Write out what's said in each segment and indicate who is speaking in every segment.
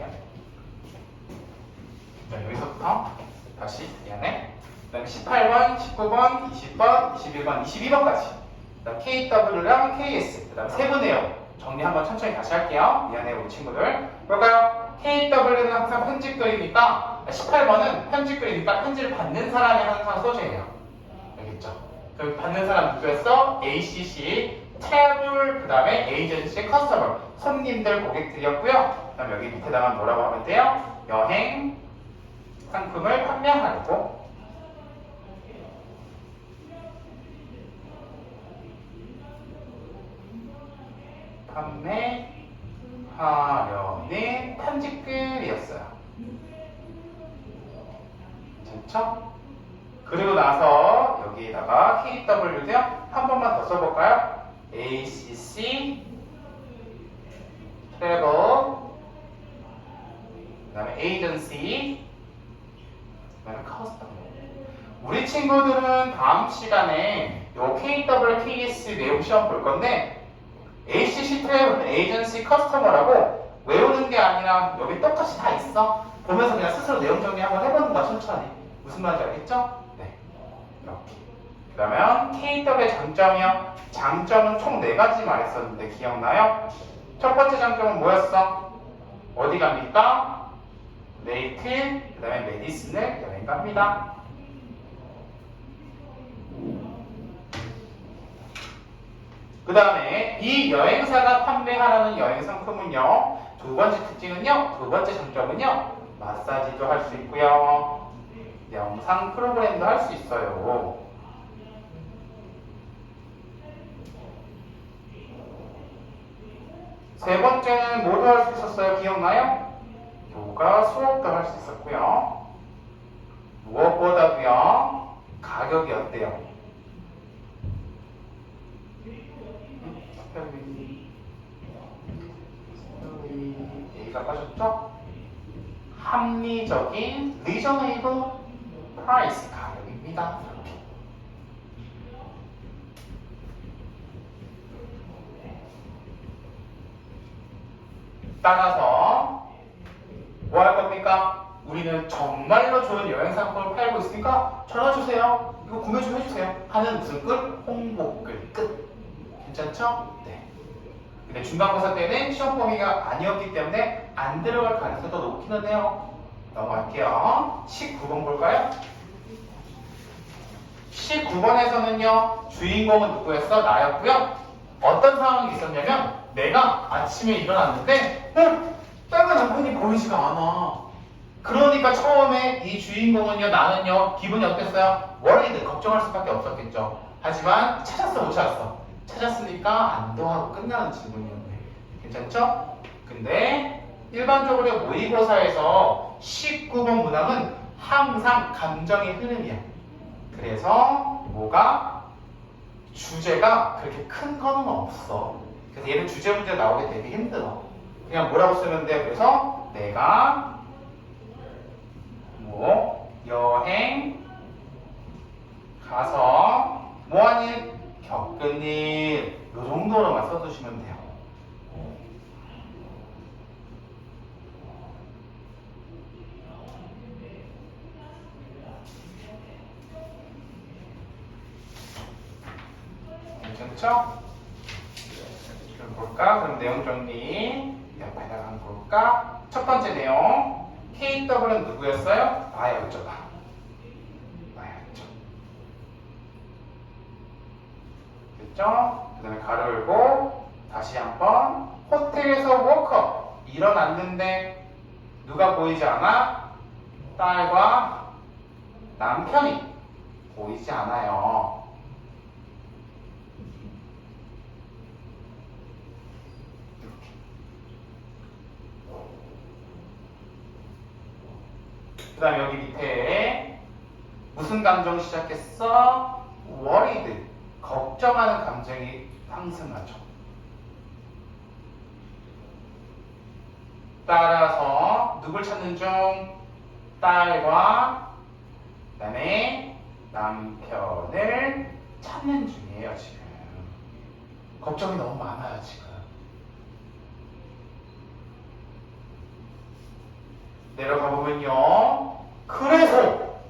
Speaker 1: 볼게요. 자, 여기서부터 다시 미안해. 그 다음에 18번, 19번, 20번, 21번, 22번까지. 그다음 KW랑 KS. 그 다음 세부 내용 정리 한번 천천히 다시 할게요. 미안해 우리 친구들. 볼까요? KW는 항상 편집 글이니까 18번은 편집 글이니까 편지를 받는 사람이 항상 소재예요. 알겠죠? 그럼 받는 사람 누구였어? ACC, 테블, 그 다음에 에이전시, 커스터머, 손님들, 고객들이었고요. 그다음 여기 밑에다가 뭐라고 하면 돼요? 여행 상품을 판매하려고 판매하려는 편집글이었어요. 됐죠? 그리고 나서 여기에다가 KW도요 한 번만 더 써볼까요? ACC 그다음에 agency 그다음에 customer 우리 친구들은 다음 시간에 요 KW, KS 내용 시험 볼 건데 ACC travel agency customer라고 외우는 게 아니라 여기 똑같이 다 있어 보면서 그냥 스스로 내용 정리 한번 해보는 거야 천천히 무슨 말인지 알겠죠? 네 이렇게 그러면 KW의 장점이요. 장점은 총네 가지 말했었는데 기억나요? 첫 번째 장점은 뭐였어? 어디 갑니까? 레이트, 그 다음에 메디슨을 갑니다. 그 다음에 이 여행사가 판매하라는 여행 상품은요. 두 번째 특징은요. 두 번째 장점은요. 마사지도 할 수 있고요. 영상 프로그램도 할 수 있어요. 세 번째는 뭐도 할수 있었어요? 기억나요? 요가 수업도 할 수 있었고요. 무엇보다도요, 가격이 어때요? A가 빠졌죠? 합리적인 reasonable price 가격입니다. 따라서 뭐 할 겁니까? 우리는 정말로 좋은 여행 상품을 팔고 있으니까 전화 주세요. 이거 구매 좀 해주세요. 하는 무슨 글? 홍보글 끝. 괜찮죠? 네. 근데 중간고사 때는 시험 범위가 아니었기 때문에 안 들어갈 가능성이 더 높기는 해요. 넘어갈게요. 19번 볼까요? 19번에서는요, 주인공은 누구였어? 나였고요. 어떤 상황이 있었냐면, 내가 아침에 일어났는데, 어? 빨간 남편이 보이지가 않아. 그러니까 처음에 이 주인공은요, 나는요, 기분이 어땠어요? 월리드, 걱정할 수밖에 없었겠죠. 하지만 찾았어, 못 찾았어? 찾았으니까 안도하고 끝나는 질문이었네. 괜찮죠? 근데 일반적으로 모의고사에서 19번 문항은 항상 감정의 흐름이야. 그래서 뭐가 주제가 그렇게 큰 거는 없어. 그래서 얘는 주제 문제 나오기 되게 힘들어. 그냥 뭐라고 쓰면 돼. 그래서 내가 뭐 여행 가서 뭐하니 겪은 일, 요 정도로만 써주시면 돼요. 괜찮죠? 그럼 볼까? 그럼 내용 정리 옆에다가 한번 볼까? 첫 번째 내용 KW는 누구였어요? 나였죠, 나. 나였죠. 됐죠? 그 다음에 가로 열고 다시 한번 호텔에서 워커 일어났는데 누가 보이지 않아? 딸과 남편이 보이지 않아요. 그 다음 여기 밑에 무슨 감정 시작했어? worried 걱정하는 감정이 상승하죠. 따라서 누굴 찾는 중? 딸과 그다음에 남편을 찾는 중이에요 지금. 걱정이 너무 많아요 지금. 내려가 보면요. 그래서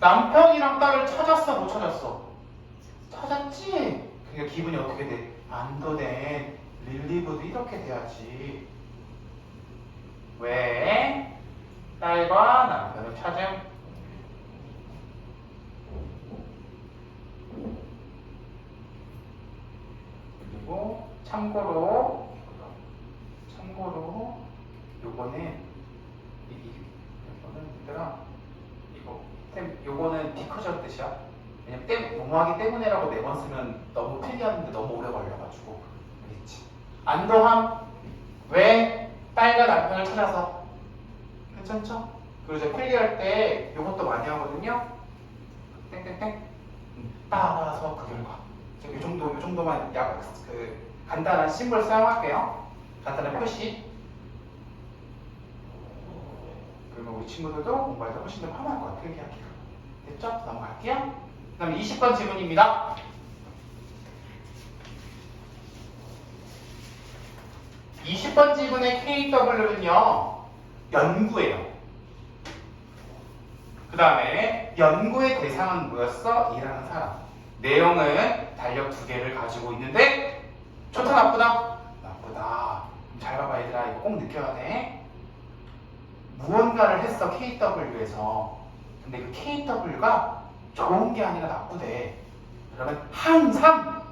Speaker 1: 남편이랑 딸을 찾았어, 못 찾았어? 찾았지? 그게 기분이 어떻게 돼? 안도된 릴리브도 이렇게 돼야지. 왜? 딸과 남편을 찾음. 그리고 참고로 참고로 요거는 이거는 얘들아 이거 템 요거는 비커절 뜻이야. 왜냐면 때 뭐뭐하기 때문에라고 네 번 쓰면 너무 필기하는데 너무 오래 걸려가지고 알겠지? 안도함 왜 딸과 남편을 찾아서 괜찮죠? 그리고 이제 필기할 때 요것도 많이 하거든요. 땡땡땡 음, 따라서 그 결과 이 정도 이 정도만 약 그 간단한 심벌 사용할게요. 간단한 표시. 그러면 우리 친구들도 공부할 때 훨씬 더 편할 것 같아요. 필기하기가. 됐죠? 넘어갈게요. 그 다음에 20번 질문입니다. 20번 질문의 KW는요, 연구예요. 그 다음에 연구의 대상은 뭐였어? 일하는 사람. 내용은 달력 두 개를 가지고 있는데, 좋다, 나쁘다? 나쁘다. 잘 봐봐, 얘들아. 이거 꼭 느껴야 돼. 무언가를 했어, KW에서. 근데 그 KW가 좋은 게 아니라 나쁘대. 그러면 항상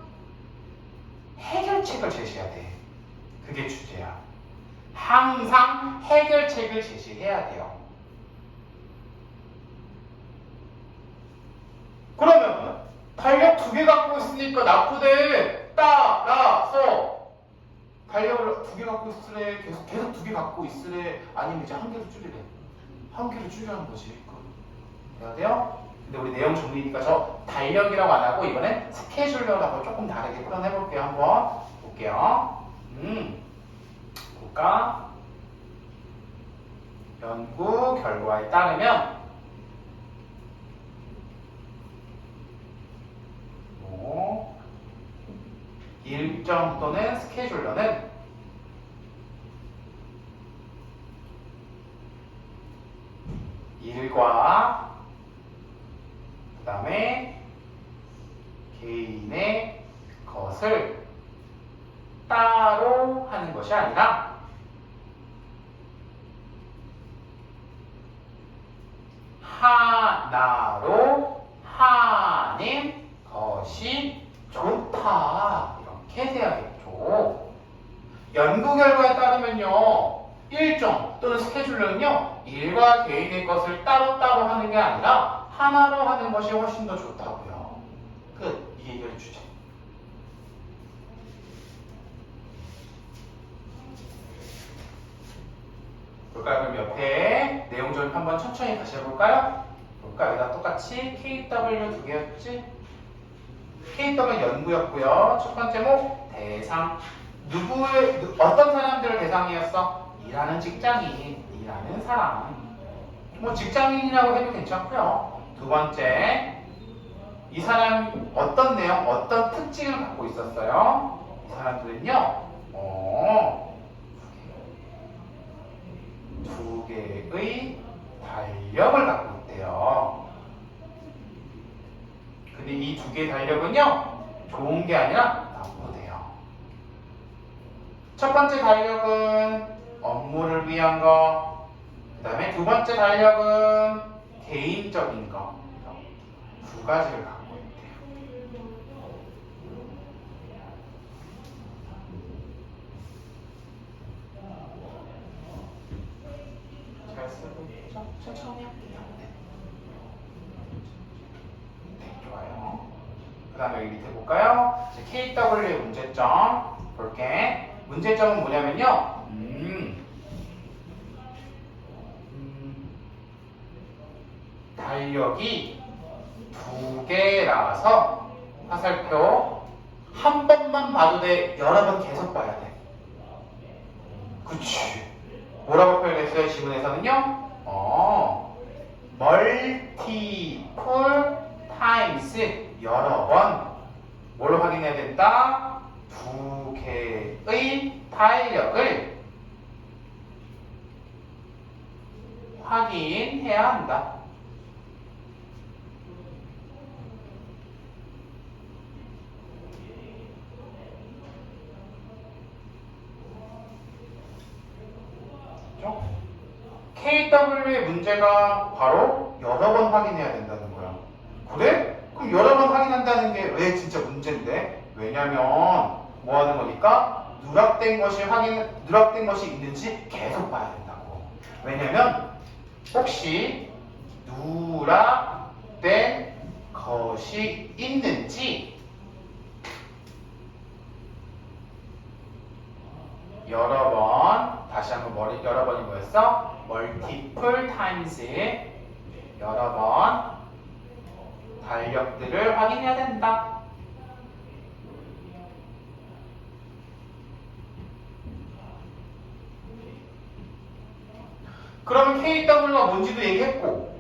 Speaker 1: 해결책을 제시해야 돼. 그게 주제야. 항상 해결책을 제시해야 돼요. 그러면 달력 두 개 갖고 있으니까 나쁘대. 따라서 달력을 두 개 갖고 있으래. 계속 계속 두 개 갖고 있으래. 아니면 이제 한 개로 줄이래. 한 개로 줄이라는 거지. 그거. 돼야 돼요? 근데 우리 내용 정리니까 저 달력이라고 안 하고 이번엔 스케줄러라고 조금 다르게 표현해 볼게요. 한번 볼게요. 음, 볼까? 연구 결과에 따르면 뭐, 일정 또는 스케줄러는 일과 그 다음에 개인의 것을 따로 하는 것이 아니라 하나로 하는 것이 좋다. 이렇게 돼야겠죠. 연구 결과에 따르면요. 일정 또는 스케줄은요. 일과 개인의 것을 따로따로 하는 게 아니라 하나로 하는 것이 훨씬 더 좋다고요. 끝. 이 얘기를 주제. 볼까요? 그럼 옆에 내용 좀 한번 천천히 다시 해볼까요? 볼까? 여기다 똑같이 KW 두 개였지? KW 연구였고요. 첫 번째 목 대상. 누구의 누- 어떤 사람들을 대상이었어? 일하는 직장인, 일하는 사람. 뭐 직장인이라고 해도 괜찮고요. 두 번째 이 사람 어떤 내용, 어떤 특징을 갖고 있었어요? 이 사람들은요, 어, 두 개의 달력을 갖고 있대요. 근데 이 두 개의 달력은요, 좋은 게 아니라 나쁘대요. 첫 번째 달력은 업무를 위한 거, 그 다음에 두 번째 달력은 개인적인 거. 두 가지를 갖고 있대요. 잘 쓰고? 천천히 할게요. 네. 네, 좋아요. 그 다음에 여기 밑에 볼까요? KW의 문제점 볼게. 문제점은 뭐냐면요. 음, 음, 달력이 두 개라서 화살표 한 번만 봐도 돼. 여러 번 계속 봐야 돼. 그치. 뭐라고 표현했어요? 지문에서는요? 어, multiple 여러 번뭘 확인해야 된다? 두 개의 달력을 확인해야 한다. 그죠? KW의 문제가 바로 여러 번 확인해야 된다는 거야. 그래? 그럼 여러 번 확인한다는 게 왜 진짜 문제인데? 왜냐면 뭐 하는 거니까 누락된 것이 확인 누락된 것이 있는지 계속 봐야 된다고. 왜냐면 혹시 누락된 것이 있는지 여러 번 다시 한번 머리 여러 번이 뭐였어? Multiple times 여러 번 달력들을 확인해야 된다. 그러면 KW가 뭔지도 얘기했고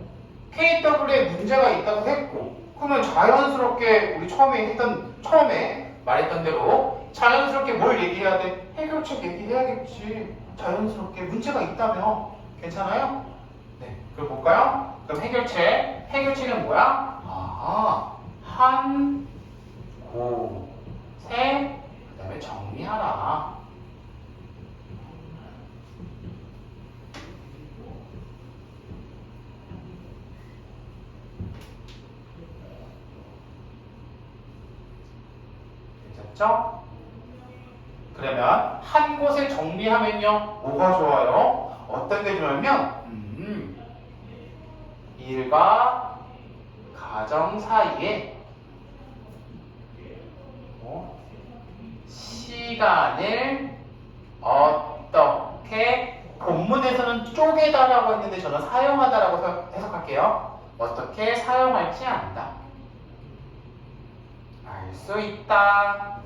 Speaker 1: KW에 문제가 있다고 했고 그러면 자연스럽게 우리 처음에 했던 처음에 말했던 대로 자연스럽게 뭘 얘기해야 돼? 해결책 얘기해야겠지. 자연스럽게 문제가 있다며 괜찮아요? 네, 그럼 볼까요? 그럼 해결책 해결책은 뭐야? 아, 한, 고, 세, 그 다음에 정리하라. 됐죠? 그러면 한 곳에 정리하면요 뭐가 좋아요? 어떤 게 좋냐면 음, 일과 가정 사이에 어, 시간을 어떻게 본문에서는 쪼개다라고 했는데 저는 사용하다라고 서- 해석할게요. 어떻게 사용할지 안다. 알 수 있다.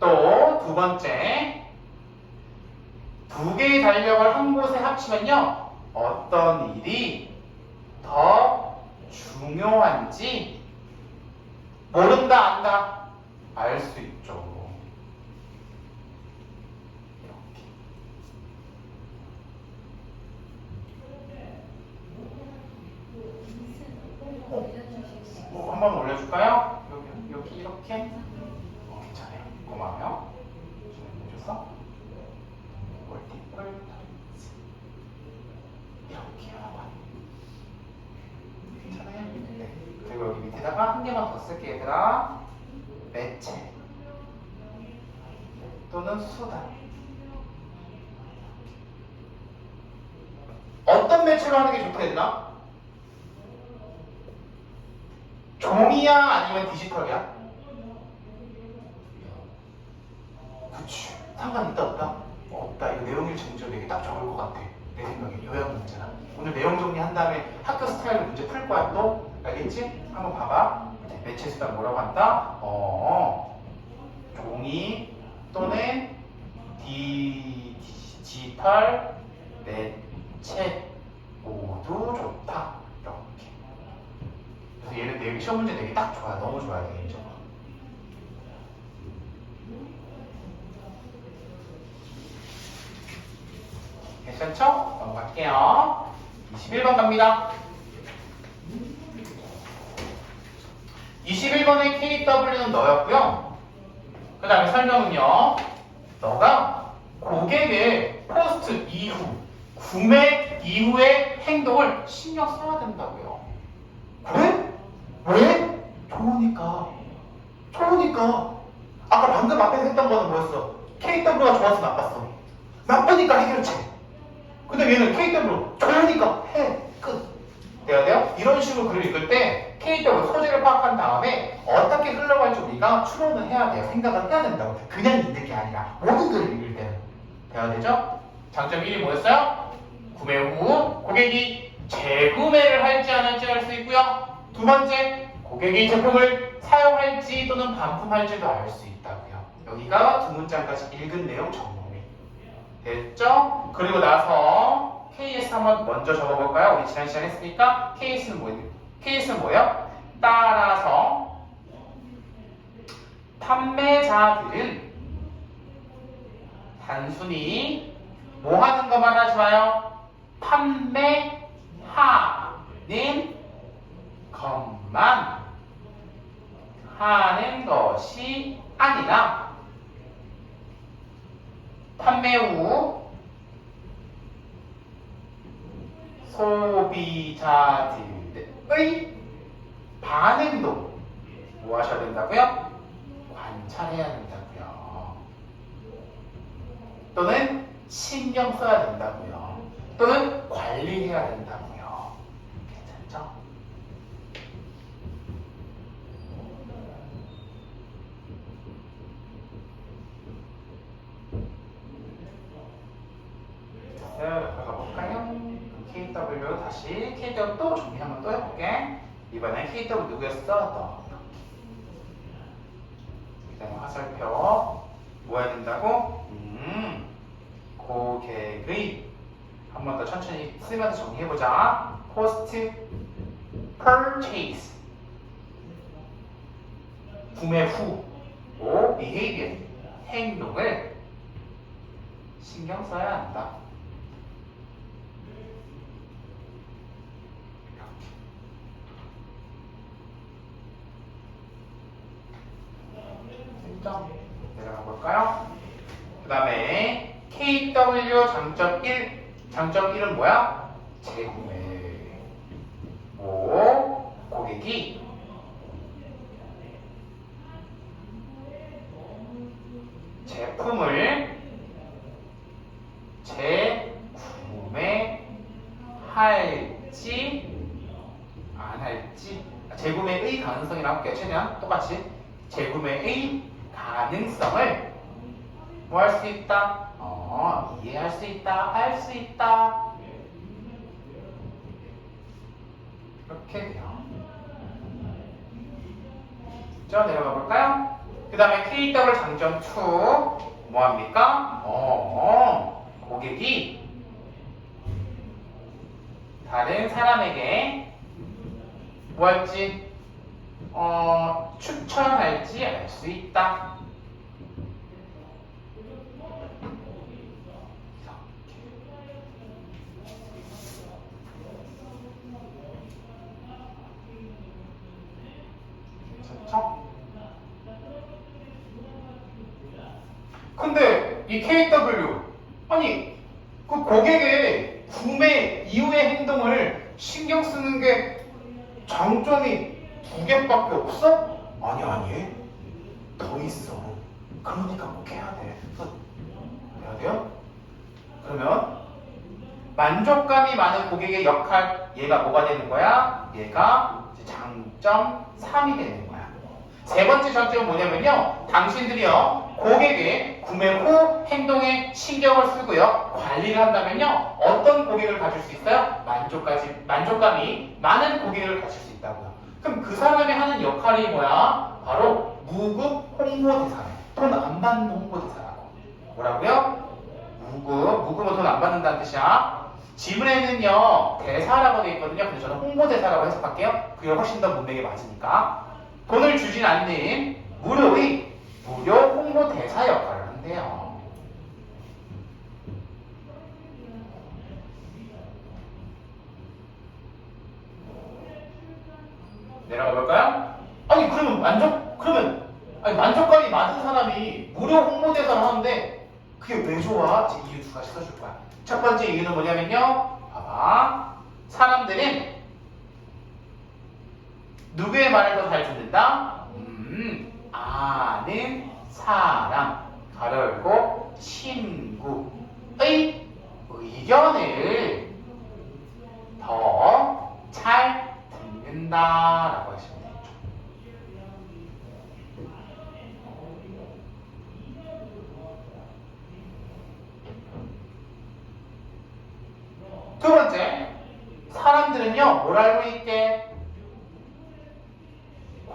Speaker 1: 또 두 번째 두 개의 달력을 한 곳에 합치면요 어떤 일이 더 중요한지 모른다 안다 알 수 있죠 이렇게 뭐 한번 올려줄까요? 여기 여기 이렇게 어, 괜찮아요 고마워요 해줘서 멀티플 타임스 이렇게 하고 괜찮아요? 네. 그리고 여기 밑에다가 한 개만 더 쓸게 얘들아 매체 또는 수단 어떤 매체로 하는 게 좋다 했나? 종이야 아니면 디지털이야? 그치 상관 있다 없다? 없다. 이거 내용일 정지로 되게 딱 좋을 것 같아. 내 생각에 요약 문제나. 오늘 내용 정리한 다음에 학교 스타일로 문제 풀 거야 또? 알겠지? 한번 봐봐. 네, 매체 수단 뭐라고 한다? 어 종이 또는 디, 디지털 매체. 모두 좋다. 이렇게. 그래서 얘는 내용 시험 문제 내기 딱 좋아요 너무 좋아요 개인적으로 괜찮죠? 넘어갈게요. 21번 갑니다. 21번의 KW는 너였고요. 그 다음에 설명은요. 너가 고객의 포스트 이후, 구매 이후의 행동을 신경 써야 된다고요. 그래? 왜? 좋으니까. 좋으니까. 아까 방금 앞에서 했던 거는 뭐였어? KW가 좋아서 나빴어. 나쁘니까 해결책. 근데 얘는 KW 좋으니까 해. 끝. 돼야 돼요? 이런 식으로 글을 읽을 때 KW 소재를 파악한 다음에 어떻게 흘러갈지 우리가 추론을 해야 돼요. 생각을 해야 된다고. 그냥 읽는 게 아니라 모든 글을 읽을 때는. 돼야 되죠? 장점 1이 뭐였어요? 구매 후 고객이 재구매를 할지 안 할지 알 수 있고요. 두 번째, 고객이 제품을 사용할지 또는 반품할지도 알 수 있다고요. 여기가 두 문장까지 읽은 내용 정리. 됐죠? 그리고 나서 KS 한번 먼저 적어볼까요? 우리 지난 시간에 했으니까 KS는 뭐예요? KS는 뭐예요? 따라서 판매자들은 단순히 뭐 하는 것만 하지 마요. 판매하는 것만 하는 것이 아니라 판매 후 소비자들의 반응도 뭐 하셔야 된다고요? 관찰해야 된다고요. 또는 신경 써야 된다고요. 또는 관리해야 된다고요. 괜찮죠? 자, 들어가 볼까요? KW KW 또 정리 한번 또 해볼게. 이번엔 KW 누구였어? 너. 그다음에 화살표 뭐 해야 된다고? 음, 고객의 한 번 더 천천히 쓰면서 정리해보자. Post purchase 구매 후 오, behavior 행동을 신경 써야 한다. 됐죠? 내려가 볼까요? 그 다음에 KW 장점 1 장점 1은 뭐야? 재구매 뭐 고객이 0.2 뭐합니까? 어, 어, 고객이 다른 사람에게 뭐할지 어, 추천할지 알 수 있다. 이 KW 아니 그 고객의 구매 이후의 행동을 신경 쓰는 게 장점이 두 개밖에 없어? 아니 아니 더 있어 그러니까 꼭 해야 돼 해야 돼요? 그러면 만족감이 많은 고객의 역할 얘가 뭐가 되는 거야? 얘가 장점 3이 되는 거야 세 번째 장점은 뭐냐면요 당신들이요 고객의 구매 후 행동에 신경을 쓰고요 관리를 한다면요 어떤 고객을 가질 수 있어요? 만족까지 만족감이 많은 고객을 가질 수 있다고요 그럼 그 사람이 하는 역할이 뭐야? 바로 무급 홍보대사네. 돈안 받는 홍보대사라고. 뭐라고요? 무급. 무급은 돈 안 받는다는 뜻이야. 지문에는요, 대사라고 되어 있거든요. 근데 저는 홍보대사라고 해석할게요. 그게 훨씬 더 문맥에 맞으니까. 돈을 주진 않는 무료의 무료 홍보 대사 역할을 한대요. 내려가 볼까요? 아니 그러면 만족 그러면 아니 만족감이 많은 사람이 무료 홍보 대사를 하는데 그게 왜 좋아? 제 이유 두 가지 써줄 거야. 첫 번째 이유는 뭐냐면요. 봐봐. 사람들은 누구의 말을 더 잘 듣는다? 음, 아는 사람, 가로 열고 친구의 의견을 더 잘 듣는다 라고 하시면 되죠. 두 번째, 사람들은요, 뭘 알고 있게?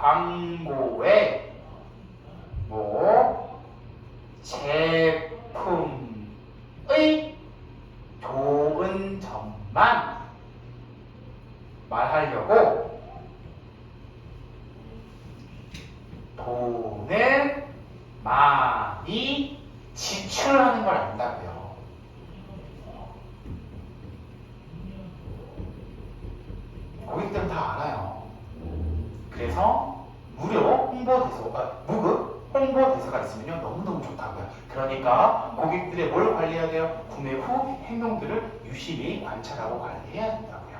Speaker 1: 광고에 뭐 제품의 좋은 점만 말하려고 돈을 많이 지출하는 걸 안다고요. 홍보 대사, 아, 무급 홍보 대사가 있으면요 너무너무 좋다고요. 그러니까 고객들의 뭘 관리해야 돼요? 구매 후 행동들을 유심히 관찰하고 관리해야 된다고요.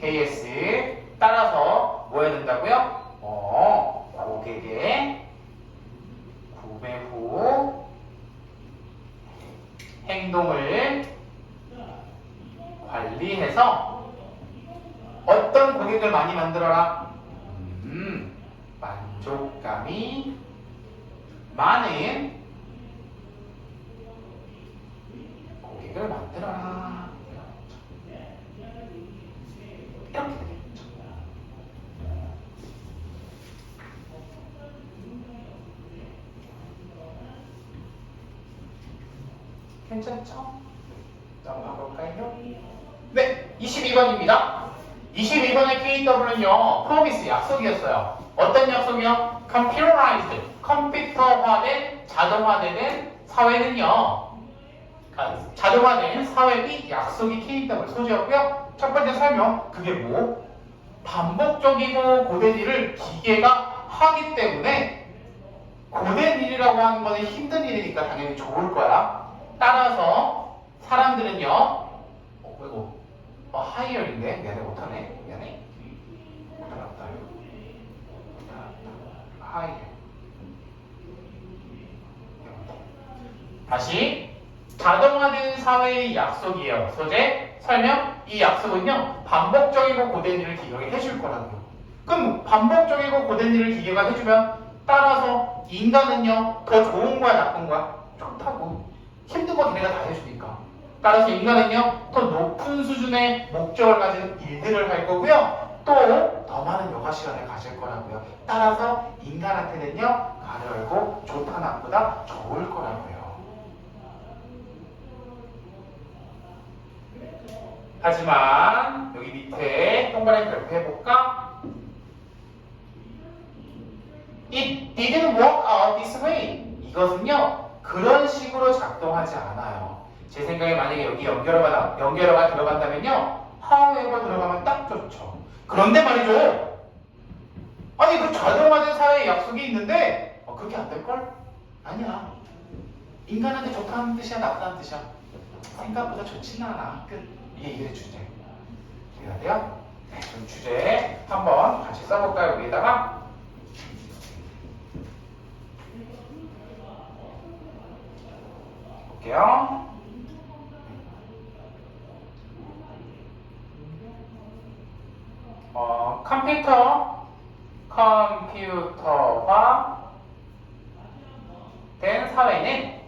Speaker 1: KS 따라서 뭐 해야 된다고요? 어, 고객의 구매 후 행동을 관리해서 어떤 고객을 많이 만들어라? 음, 만족감이 많은 고객을 만들어라. 괜찮죠? 넘어가 볼까요? 네, 22번입니다. 22번의 KW는요, 프로미스 약속이었어요. 어떤 약속이요? computerized, 컴퓨터화된, 자동화되는 사회는요, 아, 자동화된 사회 및 약속이 KW 소재였고요. 첫 번째 설명, 그게 뭐? 반복적이고 고된 일을 기계가 하기 때문에 고된 일이라고 하는 거는 힘든 일이니까 당연히 좋을 거야. 따라서 사람들은요, 어, 이거 어, 하이어인데 미안해 못하네 미안해 알았다 하이어 다시 자동화된 사회의 약속이에요. 소재 설명 이 약속은요 반복적이고 고된 일을 기계가 해줄 거라고요. 그럼 반복적이고 고된 일을 기계가 해주면 따라서 인간은요 더 좋은 거야 나쁜 거야? 좋다고. 힘든 거 걔네가 다 해주니까. 따라서 인간은요 더 높은 수준의 목적을 가진 일들을 할 거고요 또 더 많은 여가 시간을 가질 거라고요 따라서 인간한테는요 가려 열고 좋다 나쁘다 좋을 거라고요 하지만 여기 밑에 동그라미 별표 해볼까? It didn't work out this way. 이것은요, 그런 식으로 작동하지 않아요. 제 생각에 만약에 여기 연결어가, 나- 연결어가 들어간다면요, however 들어가면 딱 좋죠. 그런데 말이죠. 아니, 그 자동화된 사회의 약속이 있는데, 어, 그렇게 안 될걸? 아니야. 인간한테 좋다는 뜻이야, 나쁘다는 뜻이야. 생각보다 좋지는 않아. 끝. 이게 이게 주제. 이해가 돼요? 네, 그럼 주제 한번 같이 써볼까요? 위에다가 볼게요. 어, 컴퓨터, 컴퓨터화 된 사회는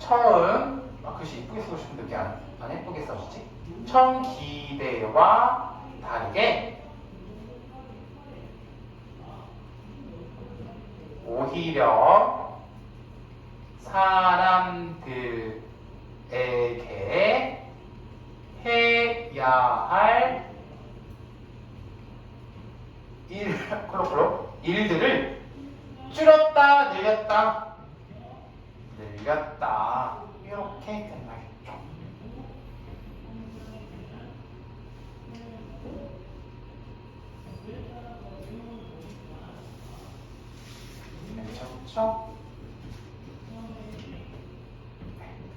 Speaker 1: 처음, 아, 글씨 이쁘게 쓰고 싶은데 왜 안, 안 예쁘게 써주지? 처음 기대와 다르게 오히려 사람들에게 해야 할 일, 콜록콜록 일들을 줄였다, 늘렸다, 늘렸다. 이렇게 끝나겠죠. 괜찮죠?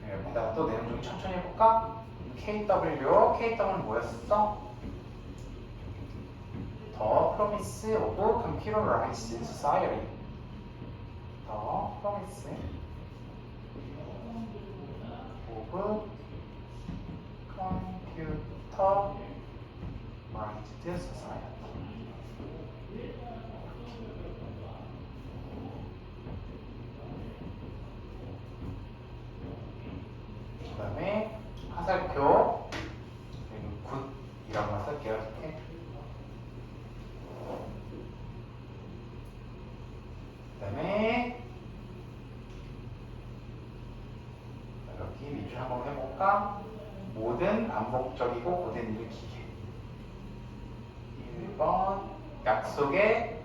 Speaker 1: 네, 여기다가 또 내용 좀 천천히 해볼까? KW, KW는 뭐였어? The Promise of Computerized Society. The Promise of Computerized Society. 그 다음에 화살표 그리고 굿이라고만 쓸게요 이렇게 그 다음에 여기 밑줄 한번 해볼까 모든 반복적이고 고된 일을 기계 일 1번 약속의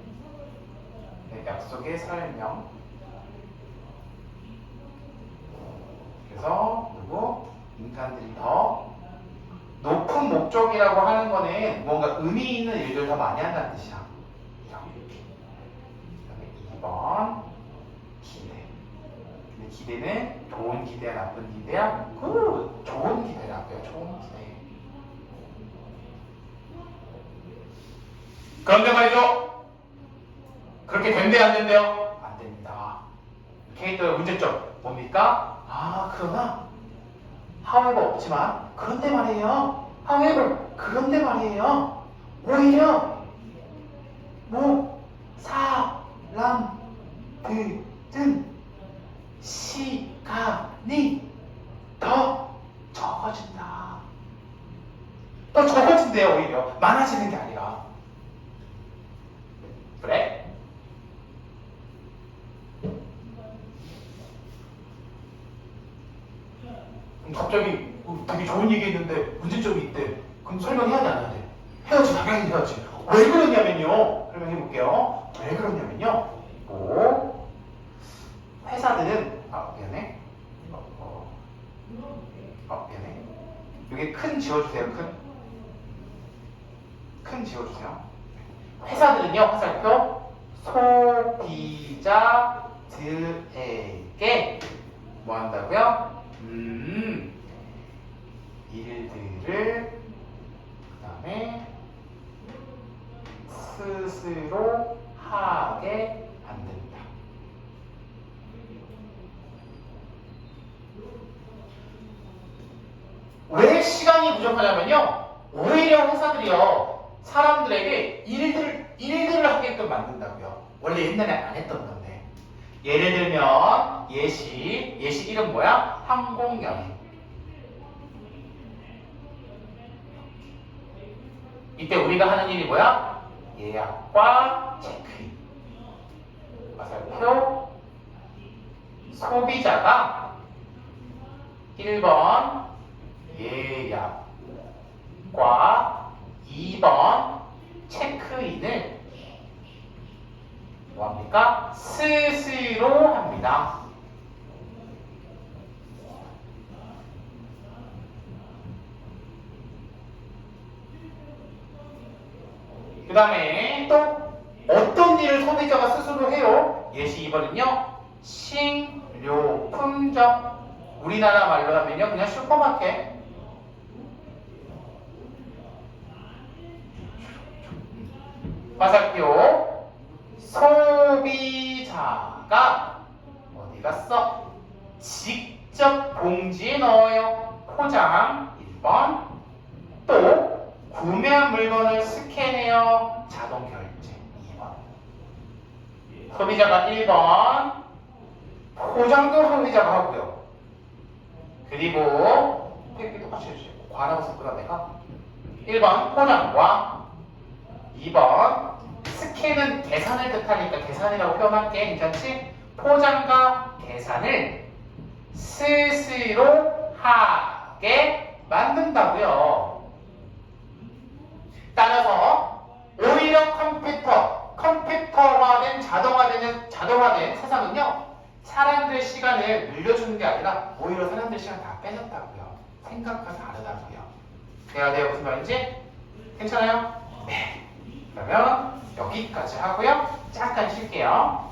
Speaker 1: 네, 약속의 설명 그래서 누구 인간들이 더 높은 목적이라고 하는 거는 뭔가 의미 있는 일들 더 많이 한다는 뜻이야. 그다음에 2번 기대. 근데 기대는 좋은 기대야 나쁜 기대야? 그 좋은 기대라고요. 좋은 기대. 그런데 말이죠. 그렇게 된대 안 된대요? 안 됩니다. 캐릭터의 문제점 뭡니까? 아 그러나 하회가 없지만 그런데 말이에요. 하회를 그런데 말이에요. 오히려 뭐 사람들은 시간이 더 적어진다. 더 적어진대요 오히려 많아지는 게 아니라. 그래? 그럼 갑자기 어, 되게 좋은 얘기 했는데 문제점이 있대. 그럼 설명해야 돼, 안 해야 돼? 해야지, 당연히 해야지. 왜 그러냐면요. 설명해 볼게요. 왜 그러냐면요. 뭐, 회사들은, 아, 미안해. 어, 어, 어, 미안해. 여기 큰 지워주세요, 큰. 큰 지워주세요. 회사들은요, 화살표, 소비자들에게 뭐 한다고요? 음, 일들을 그 다음에 스스로 하게 만든다. 왜 시간이 부족하냐면요. 오히려 회사들이요. 사람들에게 일들, 일들을 하게끔 만든다고요. 원래 옛날에 안 했던 건데. 예를 들면 예시, 예시 이름 뭐야? 항공여행. 이때 우리가 하는 일이 뭐야? 예약과 체크인. 화살표 소비자가 1번 예약과 2번 체크인을 뭐합니까? 스스로 합니다. 그 다음에 또 어떤 일을 소비자가 스스로 해요? 예시 2번은요. 식료품점. 우리나라 말로 하면요. 그냥 슈퍼마켓. 화살표 소비자가 어디 갔어? 직접 봉지에 넣어요. 포장 1번 또 구매한 물건을 스캔해요. 자동 결제 2번 소비자가 1번 포장도 소비자가 하고요. 그리고 이렇게 똑같이 해주세요. 과라고 썼구나 내가 1번 포장과 2번 스캔은 계산을 뜻하니까 계산이라고 표현할게 괜찮지? 포장과 계산을 스스로 하게 만든다고요. 따라서 오히려 컴퓨터, 컴퓨터화된 자동화되는 자동화된 세상은요 사람들 시간을 늘려주는 게 아니라 오히려 사람들 시간 다 뺏었다고요. 생각과 다르다고요. 돼야 돼요 무슨 말인지? 괜찮아요? 네. 그러면 여기까지 하고요. 잠깐 쉴게요.